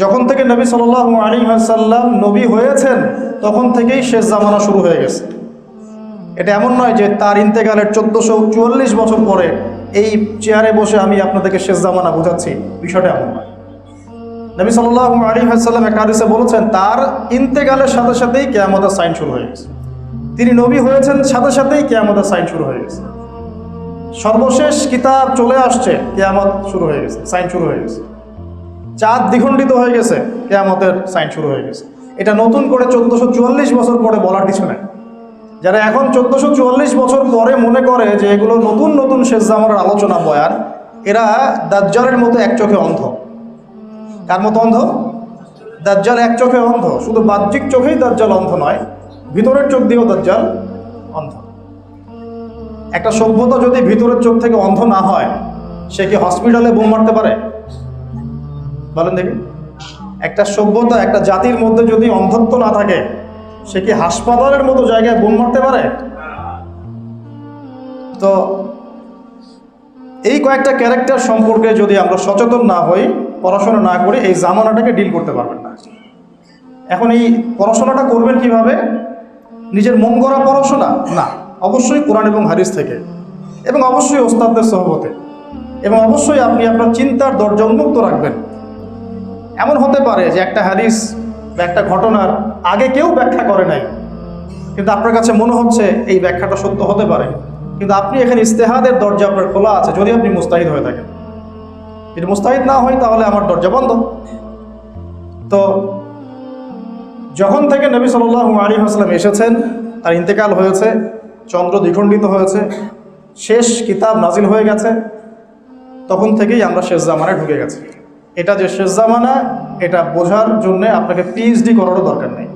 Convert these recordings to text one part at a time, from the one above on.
যখন থেকে নবী সাল আলী সাল্লাম নবী হয়েছেন, তখন থেকেই শেষ জামানা শুরু হয়ে গেছে। এটা এমন নয় যে তার ইন্তেকালের চোদ্দোশো চুয়াল্লিশ বছর পরে এই চেয়ারে বসে আমি আপনাদেরকে শেষ জামানা বোঝাচ্ছি। বিষয়টা এমন নয়। নবী সাল্লাহ আলী সাল্লাম হাদিসে বলেছেন, তার ইন্তেকালের সাথে সাথেই কেয়ামতের সাইন শুরু হয়ে গেছে। তিনি নবী হয়েছেন সাথে সাথেই কেয়ামতের সাইন শুরু হয়ে গেছে। সর্বশেষ কিতাব চলে আসছে, কেয়ামত শুরু হয়ে গেছে, সাইন শুরু হয়ে গেছে। চাঁদ দ্বিখণ্ডিত হয়ে গেছে, কেয়ামতের সাইন শুরু হয়ে গেছে। এটা নতুন করে চোদ্দোশো চুয়াল্লিশ বছর পরে বলার কিছু নেই। যারা এখন চোদ্দোশো চুয়াল্লিশ বছর পরে মনে করে যে এগুলো নতুন নতুন শেষ জামানের আলোচনা বয়ান, এরা দাজ্জালের মতো এক চোখে অন্ধ। কার মতো অন্ধ? দাজ্জাল এক চোখে অন্ধ। শুধু বাহ্যিক চোখেই দাজ্জাল অন্ধ নয়, ভিতরের চোখ দিয়েও দাজ্জাল অন্ধ। একটা সভ্যতা যদি ভিতরের চোখ থেকে অন্ধ না হয়, সে কি হসপিটালে বোম মারতে পারে? বলেন দেখি। একটা সভ্যতা, একটা জাতির মধ্যে যদি অন্ধত্ব না থাকে, সে কি হাসপাতালের মতো জায়গায় বোম মারতে পারে? তো এই কয়েকটা ক্যারেক্টার সম্পর্কে যদি আমরা সচেতন না হই, পড়াশোনা না করি, এই জামানাটাকে ডিল করতে পারবেন না। এখন এই পড়াশোনাটা করবেন কীভাবে? নিজের মন গড়া পড়াশোনা? না, অবশ্যই কোরআন এবং হারিস থেকে। এবং অবশ্যই ওস্তাদদের সহবতে। এবং অবশ্যই আপনি আপনার চিন্তার দরজা উন্মুক্ত রাখবেন। এমন হতে পারে যে একটা হাদিস বা একটা ঘটনার আগে কেউ ব্যাখ্যা করে নাই। কিন্তু আপনার কাছে মনে হচ্ছে এই ব্যাখ্যাটা সত্য হতে পারে। কিন্তু আপনি এখানে ইস্তেহাদের দরজা আপনার খোলা আছে, যদি আপনি মুস্তাহিদ হয়ে থাকেন। যদি মুস্তাহিদ না হয়, তাহলে আমার দরজা বন্ধ। তো যখন থেকে নবী সাল আলী হাসলাম এসেছেন, তার ইন্তেকাল হয়েছে, চন্দ্র দ্বিখণ্ডিত হয়েছে, শেষ কিতাব নাজিল হয়ে গেছে, তখন থেকেই আমরা শেষ জামানায় ঢুকে গেছি। এটা যে শেষ জামানা, এটা বোঝার জন্যে আপনাকে পিএইচডি করারও দরকার নেই।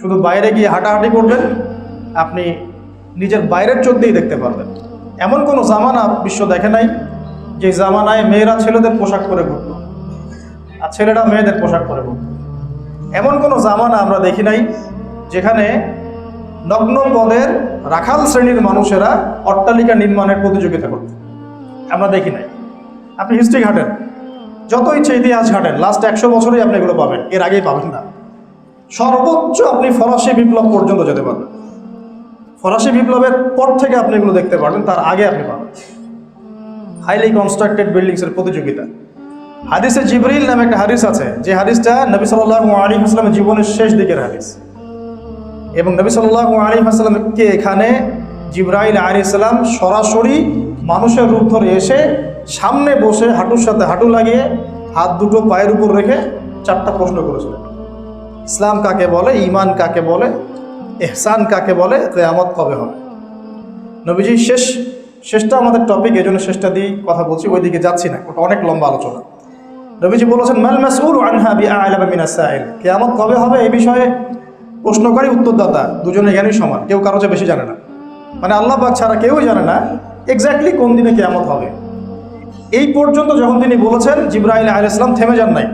শুধু বাইরে গিয়ে হাঁটাহাঁটি করবেন, আপনি নিজের বাইরের চোখ দিয়েই দেখতে পারবেন। এমন কোনো জামানা বিশ্ব দেখে নাই, যে জামানায় মেয়েরা ছেলেদের পোশাক পরে ঘুরত আর ছেলেরা মেয়েদের পোশাক পরে ঘুরত। এমন কোনো জামানা আমরা দেখি নাই, যেখানে নগ্ন পদের রাখাল শ্রেণির মানুষেরা অট্টালিকা নির্মাণের প্রতিযোগিতা করত। আমরা দেখি নাই। আপনি হিস্ট্রি ঘাটেন যত ইচ্ছে ইতিহাস ঘাটেন লাস্ট একশো বছরেই আপনি এগুলো পাবেন, এর আগেই পাবেন না। সর্বোচ্চ আপনি ফরাসি বিপ্লব পর্যন্ত যেতে পারবেন। ফরাসি বিপ্লবের পর থেকে আপনি এগুলো দেখতে পারবেন, তার আগে আপনি পাবেন। হাইলি কনস্ট্রাক্টেড বিল্ডিংসের প্রতিযোগিতা। হাদিসে জিবরিল নামে একটা হাদিস আছে, যে হাদিসটা নবী সাল্লাহ আলী হাসলামের জীবনের শেষ দিকের হাদিস। এবং নবী সাল্লাহ আলী হাসলামকে এখানে জিব্রাইল আলী ইসলাম সরাসরি মানুষের রূপ ধরে এসে সামনে বসে হাঁটুর সাথে হাঁটু লাগিয়ে হাত দুটো পায়ের উপর রেখে চারটা প্রশ্ন করেছিলেন ইসলাম কাকে বলে ইমান কাকে বলে, এহসান কাকে বলে, কেয়ামত কবে হবে? নবীজি শেষ, শেষটা আমাদের টপিক এই জন্য শেষটা দিয়েই কথা বলছি, ওইদিকে যাচ্ছি না, ওটা অনেক লম্বা আলোচনা। নবীজি বলেছেন, মাল মাসউল আনহা বি কবে হবে এই বিষয়ে প্রশ্নকারী উত্তরদাতা দুজনে জ্ঞানী সমান, কেউ কারও চেয়ে বেশি জানে না। মানে আল্লাহ পাক ছাড়া কেউই জানে না এক্স্যাক্টলি কোন দিনে কিয়ামত হবে। এই পর্যন্ত যখন তিনি বলেছেন জিব্রাইল আলাইহিস ইসলাম থেমে যান নাই,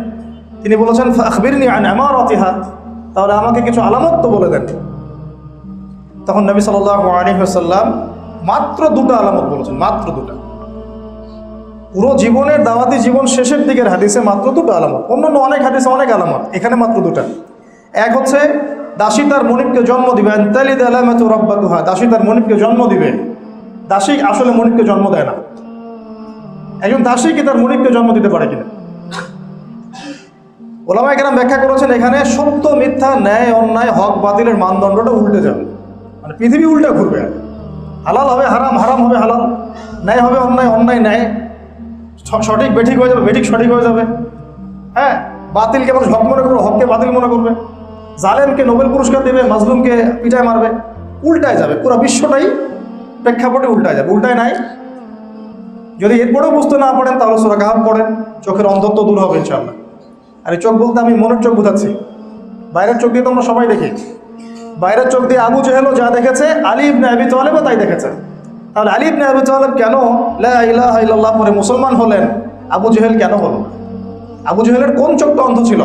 তিনি বলেছেন আখবিরনি আন আমার অতিহাত তাহলে আমাকে কিছু আলামত তো বলে দেন। তখন নবী সাল্লাল্লাহু আলাইহি মাত্র দুটো আলামত বলেছেন, মাত্র দুটা। পুরো জীবনের দাওয়াতি জীবন শেষের দিকের হাদিসে মাত্র দুটো আলামত, অন্যান্য অনেক হাদিসে অনেক আলামত, এখানে মাত্র দুটা। এক হচ্ছে দাসী তার মনিবকে জন্ম দিবে। আন্তালিদ আলামাত রব্বাতুহা। দাসী তার মনিবকে জন্ম দিবে। দাসী আসলে মনিবকে জন্ম দেয় না। একজন দাসী কি তার মনিবকে জন্ম দিতে পারে কিনা? ওলামা কেরাম ব্যাখ্যা করেছেন এখানে, সত্য, মিথ্যা, ন্যায়, অন্যায়, হক, বাতিলের মানদণ্ডটা উল্টে যাবে। মানে পৃথিবী উল্টে ঘুরবে। হালাল হবে হারাম হারাম হবে হালাল, ন্যায় হবে অন্যায় অন্যায় ন্যায়। সঠিক, বেঠিক হয়ে যাবে, বেঠিক, সঠিক হয়ে যাবে। হ্যাঁ বাতিলকে মানুষ হক মনে করবে, হককে বাতিল মনে করবে। জালেমকে নোবেল পুরস্কার দেবে, মাজলুমকে পিঠায় মারবে, উল্টায় যাবে, পুরো বিশ্বটাই প্রেক্ষাপটে উল্টায় যাবে, উল্টায় নাই। যদি এরপরেও বুঝতে না পারেন, তাহলে সুরা কাহাব পড়েন, চোখের অন্ধত্ব দূর হবে ইনশাল্লাহ আর এই চোখ বলতে আমি মনের চোখ বোঝাচ্ছি। বাইরের চোখ দিয়ে তো আমরা সবাই দেখি। বাইরের চোখ দিয়ে আবু জেহেলও যা দেখেছে, আলী ইবনে আবি তালেবও তাই দেখেছে। তাহলে আলী ইবনে আবি তালেব কেন লা ইলাহা ইল্লাল্লাহ পরে মুসলমান হলেন? আবু জেহেল কেন হলো? আবু জেহেলের কোন চোখটা অন্ধ ছিল?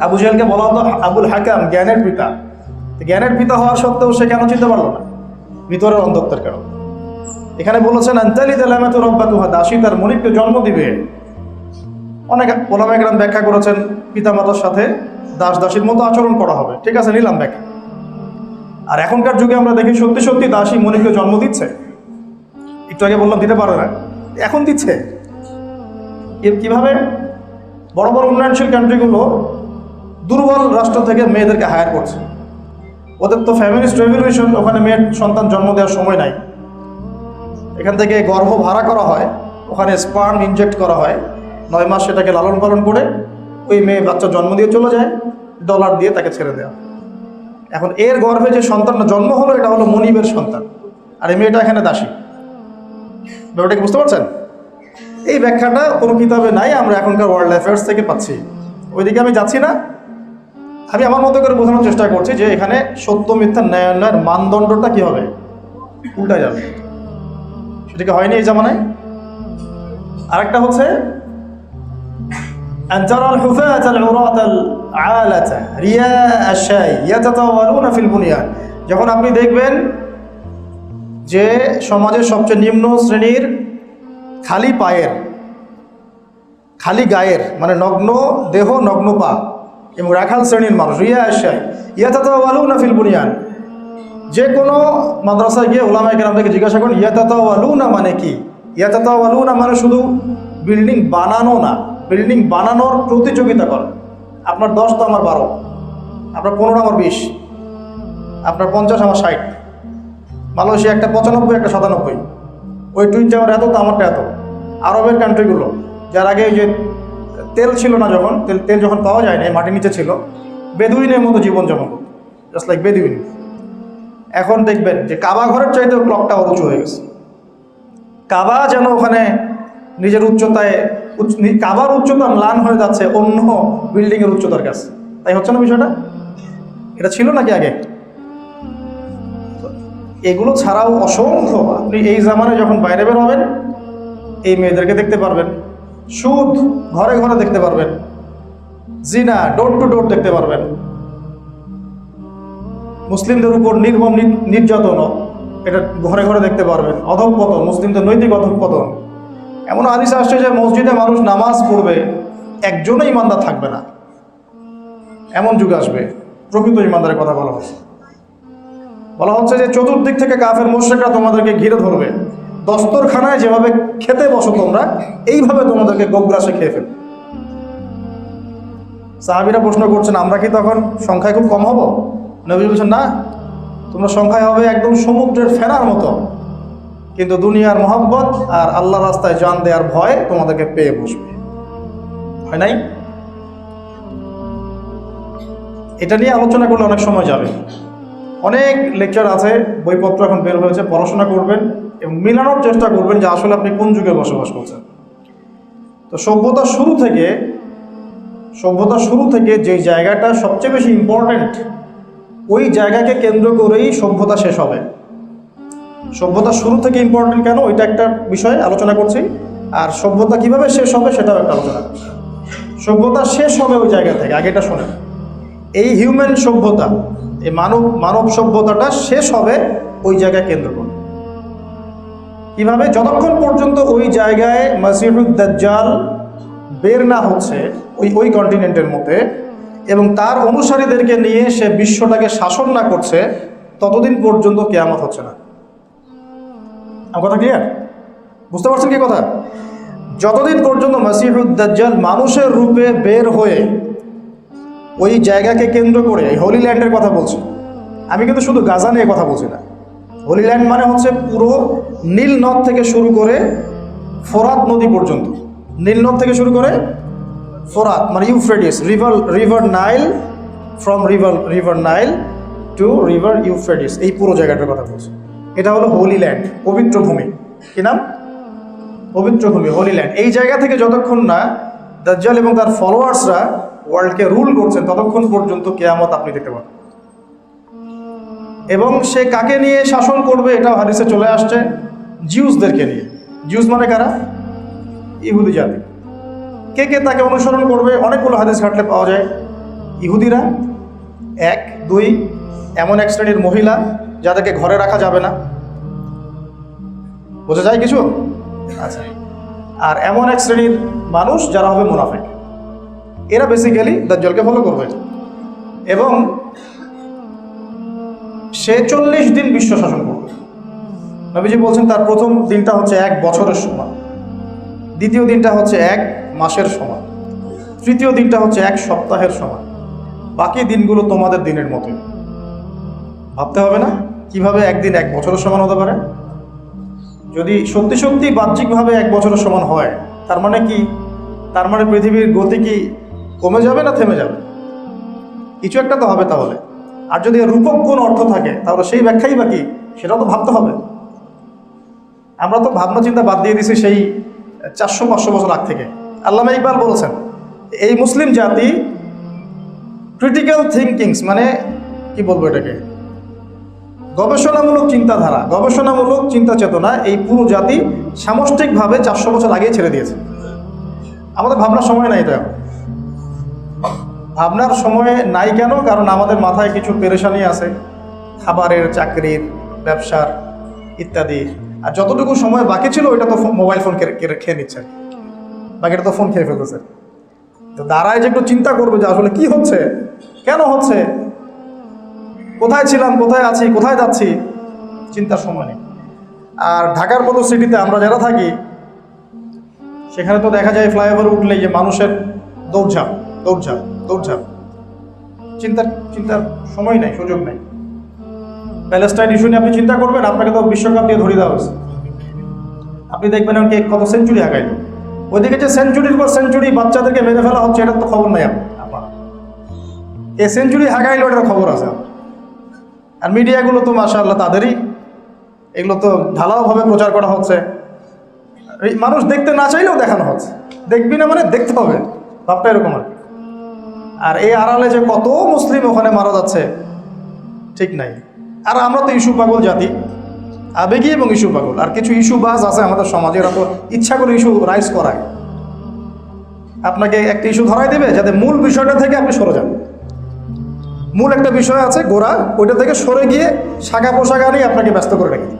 আবু জেহেলকে বলা হতো আবুল হাকাম, জ্ঞানের পিতা। জ্ঞানের পিতা হওয়া সত্ত্বেও সে কেন চিনতে পারল না? ভিতরের অন্ধত্বের কারণ। এখানে বলেছেন আন্তালি তালামাত রব্বাতুহা দাসী তার মনিবকে জন্ম দিবে। অনেক ওলামাইকরাম ব্যাখ্যা করেছেন, পিতামাতার সাথে দাস দাসীর মতো আচরণ করা হবে। ঠিক আছে, নিলাম ব্যাখ্যা। আর এখনকার যুগে আমরা দেখি সত্যি সত্যি দাসী মনিকে জন্ম দিচ্ছে। একটু আগে বললাম, দিতে পারে না। এখন দিচ্ছে। কীভাবে? বড় বড় উন্নয়নশীল কান্ট্রিগুলো দুর্বল রাষ্ট্র থেকে মেয়েদেরকে হায়ার করছে। ওদের তো ফ্যামিলিস্ট রেভলিউশন ওখানে মেয়ের সন্তান জন্ম দেওয়ার সময় নাই। এখান থেকে গর্ভ ভাড়া করা হয়, ওখানে স্পার্ম ইনজেক্ট করা হয়, নয় মাস সেটাকে লালন পালন করে ওই মেয়ে বাচ্চা জন্ম দিয়ে চলে যায় ডলার দিয়ে তাকে ছেড়ে দেওয়া। এখন এর গর্ভে যে সন্তানটা জন্ম হলো, এটা হলো মনিবের সন্তান। আর এই মেয়েটা এখানে দাসী। ব্যাপারটা কি বুঝতে পারছেন? এই ব্যাখ্যাটা কোনো কিতাবে নাই, আমরা এখনকার ওয়ার্ল্ড অ্যাফেয়ার্স থেকে পাচ্ছি। ওইদিকে আমি যাচ্ছি না। আমি আমার মতো করে বোঝানোর চেষ্টা করছি যে এখানে সত্য মিথ্যা ন্যায়ান্যায়ের মানদণ্ডটা কি হবে উল্টা যাবে সেটা কি হয়নি এই জামানায় আরেকটা হচ্ছে أن ترى الحفاة العراة العالة رياء الشاي يتطاولون في البنيان যখন আপনি দেখবেন যে সমাজের সবচেয়ে নিম্ন শ্রেণীর খালি পায়ের খালি গায়ের মানে নগ্ন দেহ নগ্ন পা এবং রাখাল শ্রেণির মানুষ। রিয়া আশায় ইয়াতাতা ওয়ালু না ফিল বুনিয়ান। যে কোনো মাদ্রাসায় গিয়ে ওলামাই থেকে জিজ্ঞাসা করুন ইয়াতাতা ওয়ালু না মানে কি? ইয়াতাতা ওয়ালু না মানে শুধু বিল্ডিং বানানো না, বিল্ডিং বানানোর প্রতিযোগিতা করে। আপনার দশ তো আমার বারো, আপনার পনেরো আমার বিশ, আপনার পঞ্চাশ আমার ষাট, মালয়েশিয়া একটা পঁচানব্বই, একটা সাতানব্বই। ওই টুইন আমার এত তো আমারটা এত। আরবের কান্ট্রিগুলো যার আগে ওই যে তেল ছিল না যখন, তেল তেল যখন পাওয়া যায় না মাটির নিচে ছিল, বেদুইনের মতো জীবনযাপন। Just like Bedouin. এখন দেখবেন যে কাবা ঘরের চাইতেও ক্লকটা উঁচু হয়ে গেছে। কাবা যেন ওখানে নিজের উচ্চতায়, উচ্চ- কাবার উচ্চতা ম্লান হয়ে যাচ্ছে, অন্য বিল্ডিংয়ের উচ্চতার কাছে। তাই হচ্ছে না বিষয়টা? এটা ছিল নাকি আগে? এগুলো ছাড়াও অসংখ্য, আপনি এই জামানে যখন বাইরে বের হবেন, এই মেয়েদেরকে দেখতে পারবেন। সুদ ঘরে ঘরে দেখতে পারবেন। জিনা ডোর টু ডোর দেখতে পারবেন। মুসলিমদের উপর নির্মম নির্যাতন এটা ঘরে ঘরে দেখতে পারবেন। অধঃপতন, মুসলিমদের নৈতিক অধঃপতন। এমন আদিস আসছে যে মসজিদে মানুষ নামাজ পড়বে, একজনও ইমানদার থাকবে না। এমন যুগ আসবে, প্রকৃত ইমানদারের কথা বলা হচ্ছে। বলা হচ্ছে যে চতুর্দিক থেকে কাফের মোশেকরা তোমাদেরকে ঘিরে ধরবে। দস্তরখানায় যেভাবে খেতে বসো তোমরা, এইভাবে তোমাদেরকে গোগ্রাসে খেয়ে ফেলবে। সাহাবিরা প্রশ্ন করছেন, আমরা কি তখন সংখ্যায় খুব কম হব? নবী বলছেন, না, তোমরা সংখ্যায় হবে একদম সমুদ্রের ফেনার মতো। কিন্তু দুনিয়ার মহব্বত আর আল্লাহ রাস্তায় জান দেওয়ার ভয় তোমাদেরকে পেয়ে বসবে। হয় নাই? এটা নিয়ে আলোচনা করলে অনেক সময় যাবে। অনেক লেকচার আছে, বইপত্র এখন বের হয়েছে, পড়াশোনা করবেন মিলানোর চেষ্টা করবেন যে আসলে আপনি কোন যুগে বসবাস করছেন। তো সভ্যতা শুরু থেকে, সভ্যতা শুরু থেকে যে জায়গাটা সবচেয়ে বেশি ইম্পর্ট্যান্ট ওই জায়গাকে কেন্দ্র করেই সভ্যতা শেষ হবে। সভ্যতা শুরু থেকে ইম্পর্টেন্ট কেন? ওইটা একটা বিষয়, আলোচনা করছি। আর সভ্যতা কীভাবে শেষ হবে সেটাও একটা আলোচনা সভ্যতা শেষ হবে ওই জায়গা থেকে আগেটা শোনেন। এই হিউম্যান সভ্যতা, এই মানব মানব সভ্যতাটা শেষ হবে ওই জায়গায় কেন্দ্র কীভাবে যতক্ষণ পর্যন্ত ওই জায়গায় দাজ্জাল বের না হচ্ছে ওই ওই কন্টিনেন্টের মধ্যে, এবং তার অনুসারীদেরকে নিয়ে সে বিশ্বটাকে শাসন না করছে, ততদিন পর্যন্ত কেয়ামত হচ্ছে না। আমার কথা ক্লিয়ার বুঝতে পারছেন কি কথা? যতদিন পর্যন্ত দাজ্জাল মানুষের রূপে বের হয়ে ওই জায়গাকে কেন্দ্র করে হোলি ল্যান্ডের কথা বলছি, আমি কিন্তু শুধু গাজা নিয়ে কথা বলছি না হোলি ল্যান্ড মানে হচ্ছে পুরো নীল নদ থেকে শুরু করে ফোরাত নদী পর্যন্ত। নীল নদ থেকে শুরু করে ফোরাত মানে Euphrates river river Nile from river river Nile to river Euphrates এই পুরো জায়গাটার কথা বলছি। এটা হলো হোলি ল্যান্ড পবিত্র ভূমি। কি নাম? পবিত্র ভূমি হোলি ল্যান্ড এই জায়গা থেকে যতক্ষণ না দাজ্জাল এবং তার ফলোয়ার্সরা ওয়ার্ল্ডকে রুল করছেন, ততক্ষণ পর্যন্ত কেয়ামত আপনি দেখতে পাবেন। এবং সে কাকে নিয়ে শাসন করবে এটাও হাদিসে চলে আসছে। জিউসদেরকে নিয়ে। জিউস মানে কারা? ইহুদি জাতি। কে কে তাকে অনুসরণ করবে? অনেকগুলো হাদিস ঘাটলে পাওয়া যায়। ইহুদিরা এক, দুই, এমন এক শ্রেণির মহিলা যাদেরকে ঘরে রাখা যাবে না। বোঝা যায় কিছু? আচ্ছা। আর এমন এক শ্রেণির মানুষ যারা হবে মুনাফেক। এরা বেসিক্যালি দাজ্জালকে ফলো করবে। এবং সে চল্লিশ দিন বিশ্ব শাসন করবে। নবীজি বলছেন, তার প্রথম দিনটা হচ্ছে এক বছরের সমান। দ্বিতীয় দিনটা হচ্ছে এক মাসের সমান। তৃতীয় দিনটা হচ্ছে এক সপ্তাহের সমান। বাকি দিনগুলো তোমাদের দিনের মতোই। ভাবতে হবে না, কীভাবে একদিন এক বছরের সমান হতে পারে? যদি সত্যি সত্যি বাহ্যিকভাবে এক বছরের সমান হয়, তার মানে কি? তার মানে পৃথিবীর গতি কি কমে যাবে না থেমে যাবে? কিছু একটা তো হবে তাহলে। আর যদি রূপক কোন অর্থ থাকে, তাহলে সেই ব্যাখ্যাই বা কি? সেটাও তো ভাবতে হবে। আমরা তো ভাবনা চিন্তা বাদ দিয়ে দিছি সেই চারশো পাঁচশো বছর আগ থেকে। আল্লামা ইকবাল বলেছেন, এই মুসলিম জাতি ক্রিটিক্যাল থিঙ্কিংস মানে কি বলব এটাকে? গবেষণামূলক চিন্তাধারা, গবেষণামূলক চিন্তা চেতনা এই পুরো জাতি সামষ্টিকভাবে চারশো বছর আগেই ছেড়ে দিয়েছে। আমাদের ভাবনার সময় নাই এটা। ভাবনার সময় নাই কেন? কারণ আমাদের মাথায় কিছু পেরেশানি আছে। খাবারের চাকরির, ব্যবসার ইত্যাদি। আর যতটুকু সময় বাকি ছিল, ওইটা তো মোবাইল ফোন খেয়ে নিচ্ছে। বাকিটা তো ফোন খেয়ে ফেলতেছে। তো দাঁড়ায় যে একটু চিন্তা করবে যে আসলে কি হচ্ছে? কেন হচ্ছে? কোথায় ছিলাম? কোথায় আছি? কোথায় যাচ্ছি? চিন্তার সময় নেই। আর ঢাকার মতো সিটিতে আমরা যারা থাকি, সেখানে তো দেখা যায় ফ্লাইওভার উঠলেই যে মানুষের দৌড়ঝাঁপ দৌড়ঝাঁপ। দৌড়ঝাঁপ। চিন্তার চিন্তার সময় নেই সুযোগ নেই। প্যালেস্টাইন ইস্যু নিয়ে আপনি চিন্তা করবেন আপনাকে তো বিশ্বকাপ দিয়ে ধরিয়ে দেওয়া হয়েছে। আপনি দেখবেন এখন কে কত সেঞ্চুরি হাঁকাইল ওইদিকে যে সেঞ্চুরির পর সেঞ্চুরি বাচ্চাদেরকে মেরে ফেলা হচ্ছে এটার তো খবর নাই আপনার এ সেঞ্চুরি হাঁকাইলো এটার খবর আছে আর মিডিয়াগুলো তো মাশাআল্লাহ তাদেরই। এগুলো তো ঢালাওভাবে প্রচার করা হচ্ছে। এই মানুষ দেখতে না চাইলেও দেখানো হচ্ছে। দেখবি না মানে দেখতে হবে। ভাবটা এরকম আর কি। আর এই আড়ালে যে কত মুসলিম ওখানে মারা যাচ্ছে, ঠিক নাই। আর আমরা তো ইস্যু পাগল জাতি, আবেগী এবং ইস্যু পাগল। আর কিছু ইস্যু বাজ আছে আমাদের সমাজে, এরা তো ইচ্ছা করে ইস্যু রাইজ করায়। আপনাকে একটা ইস্যু ধরাই দেবে যাতে মূল বিষয়টা থেকে আপনি সরে যান। মূল একটা বিষয় আছে গোড়া, ওইটা থেকে সরে গিয়ে শাখা পোশাক আনিয়ে আপনাকে ব্যস্ত করে রেখে।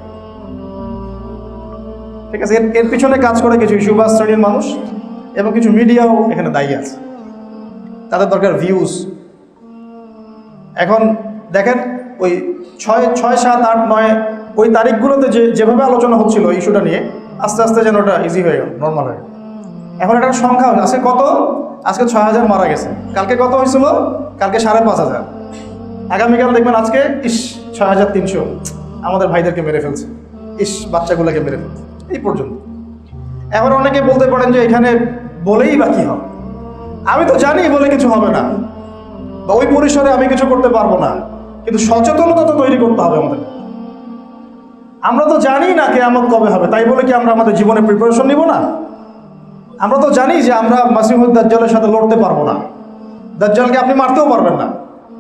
ঠিক আছে, এর এর পিছনে কাজ করে কিছু ইস্যুবাস শ্রেণির মানুষ এবং কিছু মিডিয়াও এখানে দায়ী আছে। তাদের দরকার ভিউজ এখন দেখেন ওই ছয় ছয়, সাত, আট, নয়, ওই তারিখগুলোতে যে, যেভাবে আলোচনা হচ্ছিল ইস্যুটা নিয়ে, আস্তে আস্তে যেন ওটা ইজি হয়ে গেল নর্মাল হয়ে এখন এটার সংখ্যা আজকে কত? আজকে ছয় হাজার মারা গেছে। কালকে কত হয়েছিল? কালকে সাড়ে পাঁচ হাজার। আগামীকাল দেখবেন আজকে, ইস, ছয় হাজার তিনশো। আমাদের ভাইদেরকে মেরে ফেলছে। ইস, বাচ্চাগুলোকে মেরে ফেলছে। এই পর্যন্ত। এখন অনেকে বলতে পারেন যে এখানে বলেই বা কি হবে? আমি তো জানি বলে কিছু হবে না। বা ওই পরিসরে আমি কিছু করতে পারব না। কিন্তু সচেতনতা তো তৈরি করতে হবে আমাদের। আমরা তো জানি না কেয়ামত কবে হবে। তাই বলে কি আমরা আমাদের জীবনে প্রিপারেশন নিব না? আমরা তো জানি যে আমরা মাসিমুদ দাজ্জালের সাথে লড়তে পারব না। দাজ্জালকে আপনি মারতেও পারবেন না।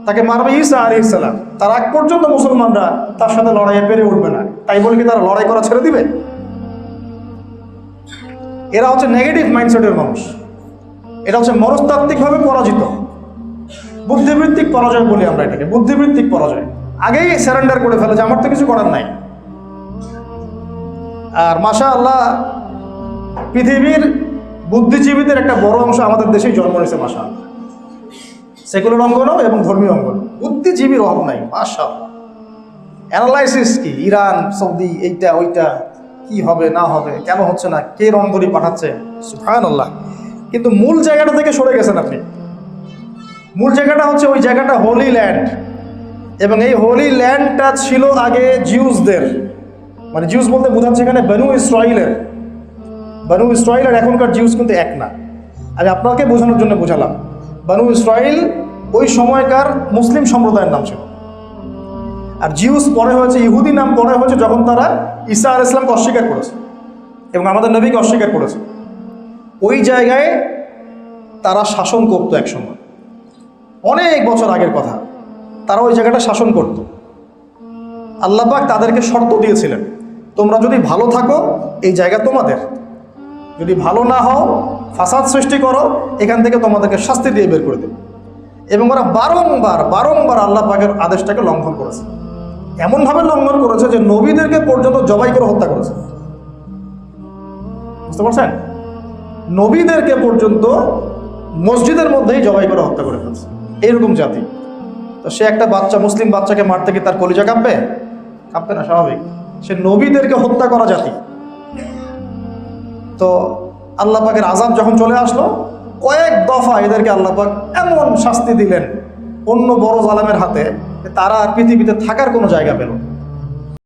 তাকে মারবে ঈসা আলী ইসালাম তার আগ পর্যন্ত মুসলমানরা তার সাথে লড়াইয়ে পেরে উঠবে না। তাই বলে কি তারা লড়াই করা ছেড়ে দিবে? এরা হচ্ছে নেগেটিভ মাইন্ডসেটের মানুষ। এটা হচ্ছে মনস্তাত্ত্বিকভাবে পরাজিত। বুদ্ধিবৃত্তিক পরাজয় বলি আমরা এটাকে, বুদ্ধিবৃত্তিক পরাজয়। আগেই স্যারেন্ডার করে ফেলে যে আমার তো কিছু করার নাই। আর মাশা আল্লাহ পৃথিবীর বুদ্ধিজীবীদের একটা বড় অংশ আমাদের দেশেই জন্ম নিয়েছে মাশা আল্লাহ সেকুলার অঙ্গনও এবং ধর্মীয় অঙ্গন। বুদ্ধিজীবীর অভাব নাই আল্লাহ অ্যানালাইসিস কি? ইরান, সৌদি, এইটা, ওইটা, কি হবে, না হবে, কেন হচ্ছে না, কে রংধরি পাঠাচ্ছে? সুফায়ন আল্লাহ কিন্তু মূল জায়গাটা থেকে সরে গেছেন আপনি। মূল জায়গাটা হচ্ছে ওই জায়গাটা হোলি ল্যান্ড এবং এই হোলি ল্যান্ডটা ছিল আগে জিউসদের। মানে জিউস বলতে বোঝাচ্ছে এখানে বেনু ইসরায়েলের বানু ইসরায়েল আর এখনকার জিউস কিন্তু এক না। আমি আপনাকে বোঝানোর জন্য বোঝালাম। বানু ইসরায়েল ওই সময়কার মুসলিম সম্প্রদায়ের নাম ছিল। আর জিউস পরে হয়েছে, ইহুদি নাম পরে হয়েছে যখন তারা ঈসা আল ইসলামকে অস্বীকার করেছে। এবং আমাদের নবীকে অস্বীকার করেছে। ওই জায়গায় তারা শাসন করতো একসময়। অনেক বছর আগের কথা। তারা ওই জায়গাটা শাসন করত। আল্লাপাক তাদেরকে শর্ত দিয়েছিলেন, তোমরা যদি ভালো থাকো, এই জায়গা তোমাদের। যদি ভালো না হও, ফাসাদ সৃষ্টি করো, এখান থেকে তোমাদেরকে শাস্তি দিয়ে বের করে দেবে। এবং ওরা বারংবার বারংবার আল্লাহ পাকের আদেশটাকে লঙ্ঘন করেছে। এমনভাবে লঙ্ঘন করেছে যে নবীদেরকে পর্যন্ত জবাই করে হত্যা করেছে। বুঝতে পারছেন? নবীদেরকে পর্যন্ত মসজিদের মধ্যেই জবাই করে হত্যা করে ফেলছে। এইরকম জাতি। তো সে একটা বাচ্চা, মুসলিম বাচ্চাকে মারতে কি তার কলিজা কাঁপবে? কাঁপবে না, স্বাভাবিক। সে নবীদেরকে হত্যা করা জাতি। তো আল্লাহ পাকের আজাব যখন চলে আসলো, কয়েক দফা এদেরকে আল্লাহ পাক এমন শাস্তি দিলেন। অন্য বড় জালামের হাতে তারা আর পৃথিবীতে থাকার কোনো জায়গা পেল।